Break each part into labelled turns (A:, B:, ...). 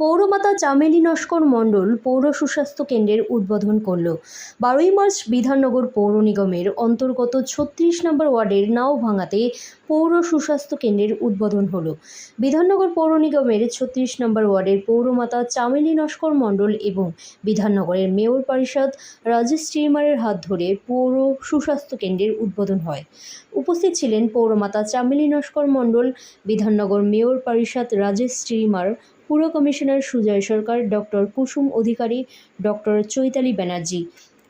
A: পৌরমাতা চামেলি নস্কর মণ্ডল পৌর সুস্বাস্থ্য কেন্দ্রের উদ্বোধন করল। বারোই মার্চ বিধাননগর পৌর নিগমের অন্তর্গত ছত্রিশ নম্বর ওয়ার্ডের নাও ভাঙাতে পৌর সুস্বাস্থ্য কেন্দ্রের উদ্বোধন হলো। বিধাননগর পৌর নিগমের ছত্রিশ নম্বর ওয়ার্ডের পৌরমাতা চামেলি নস্কর মণ্ডল এবং বিধাননগরের মেয়র পরিষদ রাজেশ চিমারের হাত ধরে পৌর সুস্বাস্থ্য কেন্দ্রের উদ্বোধন হয়। উপস্থিত ছিলেন পৌরমাতা চামেলি নস্কর মণ্ডল, বিধাননগর মেয়র পরিষদ রাজেশ চিমার পুর commissioner Sujoy Sarkar, doctor Kusum Adhikari, doctor Chaitali Banerjee,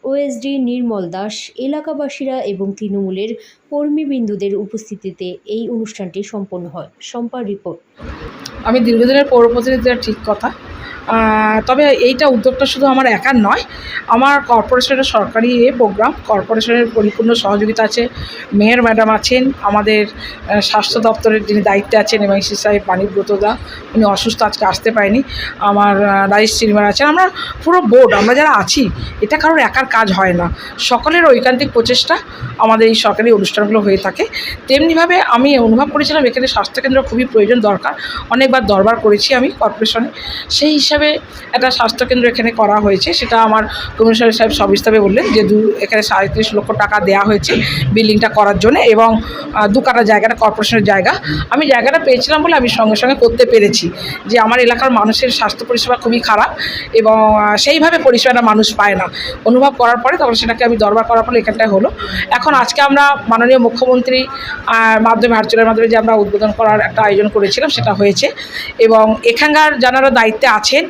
A: OSD Nirmal Das, এলাকাবাসীরা এবং তৃণমূলের কর্মীবৃন্দুদের উপস্থিতিতে এই অনুষ্ঠানটি সম্পন্ন হয়। সম্পার রিপোর্ট।
B: আমি দীর্ঘদিনের পৌর ঠিক কথা। তবে এইটা উদ্যোগটা শুধু আমার একার নয়, আমার কর্পোরেশনের সরকারি প্রোগ্রাম কর্পোরেশনের পরিপূর্ণ সহযোগিতা আছে মেয়র ম্যাডাম আছেন, আমাদের স্বাস্থ্য দপ্তরের যিনি দায়িত্বে আছেন এমআইসি সাহেব বাণীব্রতদা উনি অসুস্থ, আজকে আসতে পারেনি, আমার রাইস চিনিমার আছেন, আমরা পুরো বোর্ড আমরা যারা আছি, এটা কারোর একার কাজ হয় না, সকলের ঐকান্তিক প্রচেষ্টা আমাদের এই সরকারি অনুষ্ঠানগুলো হয়ে থাকে, তেমনিভাবে আমি অনুভব করেছিলাম, এখানে স্বাস্থ্যকেন্দ্র খুবই প্রয়োজন, দরকার, অনেকবার দরবার করেছি আমি কর্পোরেশনে সেই হিসাবে একটা স্বাস্থ্যকেন্দ্র এখানে করা হয়েছে। সেটা আমার কমিশনার সাহেব সবিস্তারে বললেন যে দু, এখানে সাঁত্রিশ লক্ষ টাকা দেওয়া হয়েছে বিল্ডিংটা করার জন্য এবং দু কাটা জায়গাটা কর্পোরেশনের জায়গা। আমি জায়গাটা পেয়েছিলাম বলে আমি সঙ্গে সঙ্গে করতে পেরেছি যে আমার এলাকার মানুষের স্বাস্থ্য পরিষেবা খুবই খারাপ এবং সেইভাবে পরিষেবাটা মানুষ পায় না। অনুভব করার পরে তখন সেটাকে আমি দরবার করার ফলে এখানটায় হলো। এখন আজকে আমরা মাননীয় মুখ্যমন্ত্রী মাধ্যমে ভার্চুয়ালের মাধ্যমে যে আমরা উদ্বোধন করার একটা আয়োজন করেছিলাম সেটা হয়েছে এবং এখানকার যারা দায়িত্বে আছেন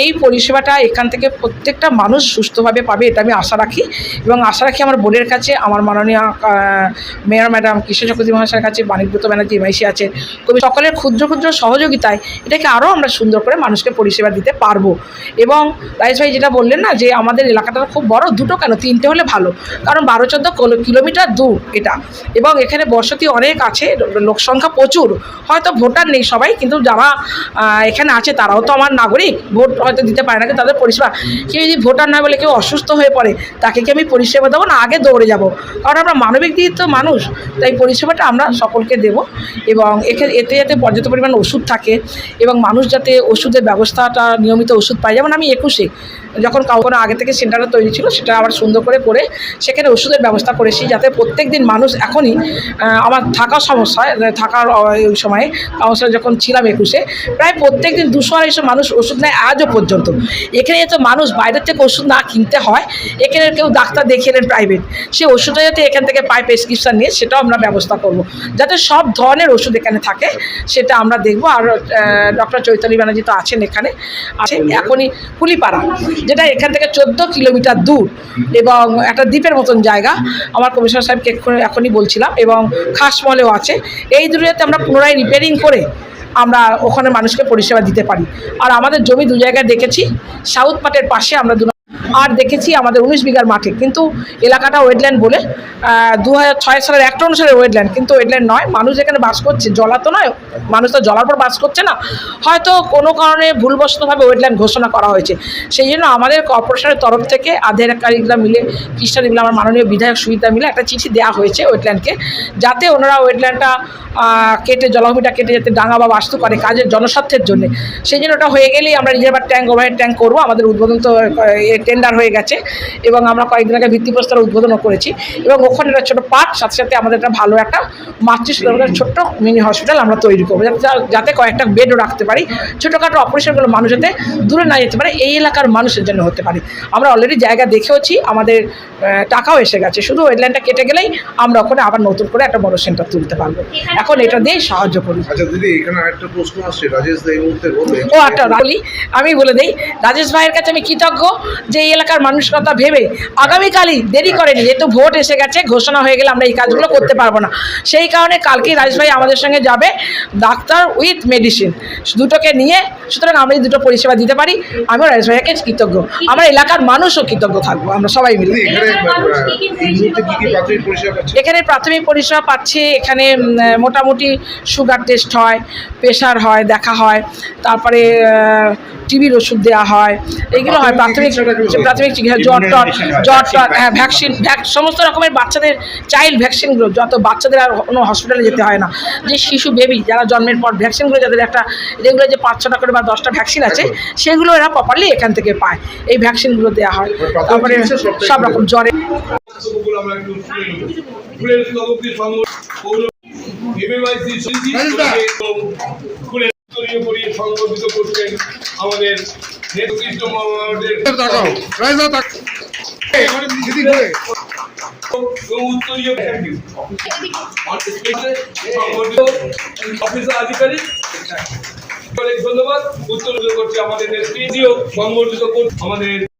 B: এই পরিষেবাটা এখান থেকে প্রত্যেকটা মানুষ সুস্থভাবে পাবে, এটা আমি আশা রাখি। এবং আশা রাখি আমার বোর্ডের কাছে, আমার মাননীয় মেয়র ম্যাডাম, কৃষ্ণ চক্রবর্তী মহাশয়ের কাছে, বাণীব্রত ব্যানার্জি এমআইসি আছেন কবি সকলের ক্ষুদ্র ক্ষুদ্র সহযোগিতায় এটাকে আরও আমরা সুন্দর করে মানুষকে পরিষেবা দিতে পারব। এবং রাইস ভাই যেটা বললেন না, যে আমাদের এলাকাটা খুব বড়, দুটো কেন? তিনটে হলে ভালো। কারণ বারো, চোদ্দ কিলোমিটার দূর এটা। এবং এখানে বসতি অনেক আছে লোকসংখ্যা প্রচুর। হয়তো ভোটার নেই সবাই, কিন্তু যারা এখানে আছে, তারাও তো আমার নাগরিক। ভোট হয়তো দিতে পারে না, কিন্তু তাদের পরিষেবা, কেউ যদি ভোটার নয় বলে কেউ অসুস্থ হয়ে পড়ে, তাকে কি আমি পরিষেবা দেবো না আগে দৌড়ে যাব? কারণ আমরা মানবিক দিক তো মানুষ, তাই পরিষেবাটা আমরা সকলকে দেব এবং এখানে এতে যাতে পর্যাপ্ত পরিমাণ ওষুধ থাকে এবং মানুষ যাতে ওষুধের ব্যবস্থাটা নিয়মিত ওষুধ পায়। যেমন আমি একুশে যখন কোনো আগে থেকে সেন্টারটা তৈরি ছিল সেটা আবার সুন্দর করে করে সেখানে ওষুধের ব্যবস্থা করেছি যাতে প্রত্যেক দিন মানুষ এখনই আমার থাকার সমস্যা আহ, থাকার ওই সময়ে কাউন্সিলর যখন ছিলাম একুশে প্রায় প্রত্যেক দিন দুশো আড়াইশো মানুষ ওষুধ নেয় আজও পর্যন্ত। এখানে যাতে মানুষ বাইরের থেকে ওষুধ না কিনতে হয় এখানে কেউ ডাক্তার দেখিয়ে নেন প্রাইভেট সে ওষুধটা যাতে এখান থেকে পায় প্রেসক্রিপশান নিয়ে সেটাও আমরা ব্যবস্থা করব। যাতে সব ধরনের ওষুধ এখানে থাকে সেটা আমরা দেখব। আর ডক্টর চৈতালি ব্যানার্জি তো আছেন এখানে আছেন এখনই কুলিপাড়া। যেটা এখান থেকে চোদ্দ কিলোমিটার দূর এবং একটা দ্বীপের মতন জায়গা। আমার কমিশনার সাহেবকে এখনই বলছিলাম এবং খাসমলেও আছে। এই দূরেতে আমরা পুনরায় রিপেয়ারিং করে আমরা ওখানে মানুষকে পরিষেবা দিতে পারি। আর আমাদের জমি দু জায়গায় দেখেছি, সাউথ পাটের পাশে আমরা আর দেখেছি আমাদের উনিশ বিঘার মাঠে। কিন্তু এলাকাটা ওয়েটল্যান্ড বলে দু হাজার ছয় সালের একটা অনুসারে ওয়েটল্যান্ড কিন্তু ওয়েটল্যান্ড নয়। মানুষ এখানে বাস করছে, জলা তো নয়, মানুষ তো জলার পর বাস করছে না। হয়তো কোনো কারণে ভুলবশতভাবে ওয়েটল্যান্ড ঘোষণা করা হয়েছে। সেই জন্য আমাদের কর্পোরেশনের তরফ থেকে আধিকারিকরা মিলে খ্রিস্টান মিলে, আমার মাননীয় বিধায়ক সুবিধা মিলে একটা চিঠি দেওয়া হয়েছে ওয়েটল্যান্ডকে যাতে ওনারা ওয়েটল্যান্ডটা কেটে, জলাভূমিটা কেটে যাতে ডাঙা বা বাস্তু করে কাজের জনস্বার্থের জন্য। সেই জন্য ওটা হয়ে গেলেই আমরা রিজার্ভার ট্যাঙ্ক ওভারহেড ট্যাঙ্ক করব, আমাদের উদ্বোধন তো টেন্ডার হয়ে গেছে এবং আমরা কয়েকদিন আগে ভিত্তিপ্রস্তর উদ্বোধনও করেছি এবং ওখানে একটা ছোটো পার্ক সাথে সাথে আমাদের একটা ভালো একটা মাতৃ ছোট্ট মিনি হসপিটাল আমরা তৈরি করব। যাতে যাতে কয়েকটা বেডও রাখতে পারি। ছোটোখাটো অপারেশনগুলো মানুষ যাতে দূরে না যেতে পারে। এই এলাকার মানুষের জন্য হতে পারে। আমরা অলরেডি জায়গা দেখেওছি আমাদের টাকাও এসে গেছে। শুধু ওয়েটল্যান্ডটা কেটে গেলেই আমরা ওখানে আবার নতুন করে একটা বড় সেন্টার তুলতে পারব। এখন এটা দিয়ে সাহায্য করি।
C: আচ্ছা দিদি এখানে একটা প্রশ্ন আসছে। রাজেশ এই মুহূর্তে
B: ও একটা বলি আমি বলে দিই। রাজেশ ভাইয়ের কাছে আমি কৃতজ্ঞ যে এই এলাকার মানুষ কথা ভেবে আগামীকালই দেরি করেনি। যেহেতু ভোট এসে গেছে ঘোষণা হয়ে গেলে আমরা এই কাজগুলো করতে পারব না। সেই কারণে কালকেই রাজেশ ভাই আমাদের সঙ্গে যাবে ডাক্তার উইথ মেডিসিন। দুটোকে নিয়ে সুতরাং আমরা এই দুটো পরিষেবা দিতে পারি। আমিও রাজেশ ভাইয়াকে কৃতজ্ঞ। আমার এলাকার মানুষও কৃতজ্ঞ থাকব আমরা সবাই মিলে।
C: এখানে প্রাথমিক পরিষেবা পাচ্ছে?
B: এখানে প্রাথমিক পরিষেবা পাচ্ছে এখানে উম, মোটামুটি সুগার টেস্ট হয় প্রেশার হয় দেখা হয় তারপরে টিবির ওষুধ দেওয়া হয় এগুলো হয় প্রাথমিক প্রাথমিক চিকিৎসা জ্বর টর জ্বর টর হ্যাঁ ভ্যাকসিন ভ্যাক সমস্ত রকমের বাচ্চাদের চাইল্ড ভ্যাকসিনগুলো যত বাচ্চাদের আর কোনো হসপিটালে যেতে হয় না। যে শিশু বেবি যারা জন্মের পর ভ্যাকসিনগুলো যাদের একটা রেগুলার যে পাঁচ ছটা করে বা দশটা ভ্যাকসিন আছে সেগুলো এরা প্রপারলি এখান থেকে পায়। এই ভ্যাকসিনগুলো দেওয়া হয়। তারপরে সব রকম জ্বরে
D: আমাদের আধিকারিক অনেক ধন্যবাদ। উত্তর করছে আমাদের নেতৃত্ব সংগঠিত আমাদের